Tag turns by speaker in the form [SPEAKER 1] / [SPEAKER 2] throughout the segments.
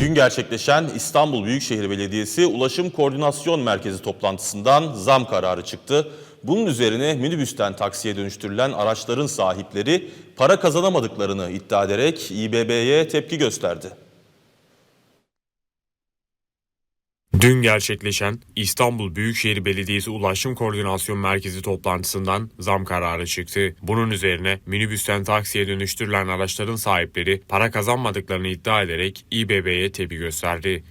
[SPEAKER 1] Dün gerçekleşen İstanbul Büyükşehir Belediyesi Ulaşım Koordinasyon Merkezi toplantısından zam kararı çıktı. Bunun üzerine minibüsten taksiye dönüştürülen araçların sahipleri para kazanamadıklarını iddia ederek İBB'ye tepki gösterdi.
[SPEAKER 2] Dün gerçekleşen İstanbul Büyükşehir Belediyesi Ulaşım Koordinasyon Merkezi toplantısından zam kararı çıktı. Bunun üzerine minibüsten taksiye dönüştürülen araçların sahipleri para kazanmadıklarını iddia ederek İBB'ye tepki gösterdi.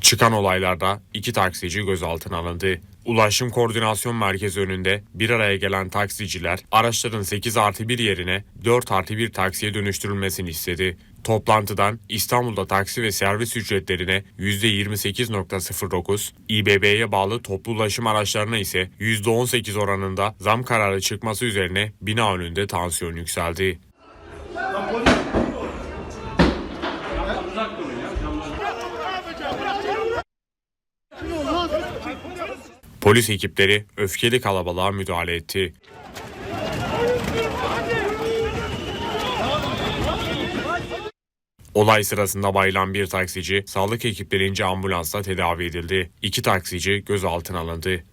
[SPEAKER 2] Çıkan olaylarda iki taksici gözaltına alındı. Ulaşım Koordinasyon Merkezi önünde bir araya gelen taksiciler araçların 8 artı 1 yerine 4 artı 1 taksiye dönüştürülmesini istedi. Toplantıdan İstanbul'da taksi ve servis ücretlerine %28.09, İBB'ye bağlı toplu ulaşım araçlarına ise %18 oranında zam kararı çıkması üzerine bina önünde tansiyon yükseldi. Polis ekipleri öfkeli kalabalığa müdahale etti. Olay sırasında bayılan bir taksici sağlık ekiplerince ambulansla tedavi edildi. İki taksici gözaltına alındı.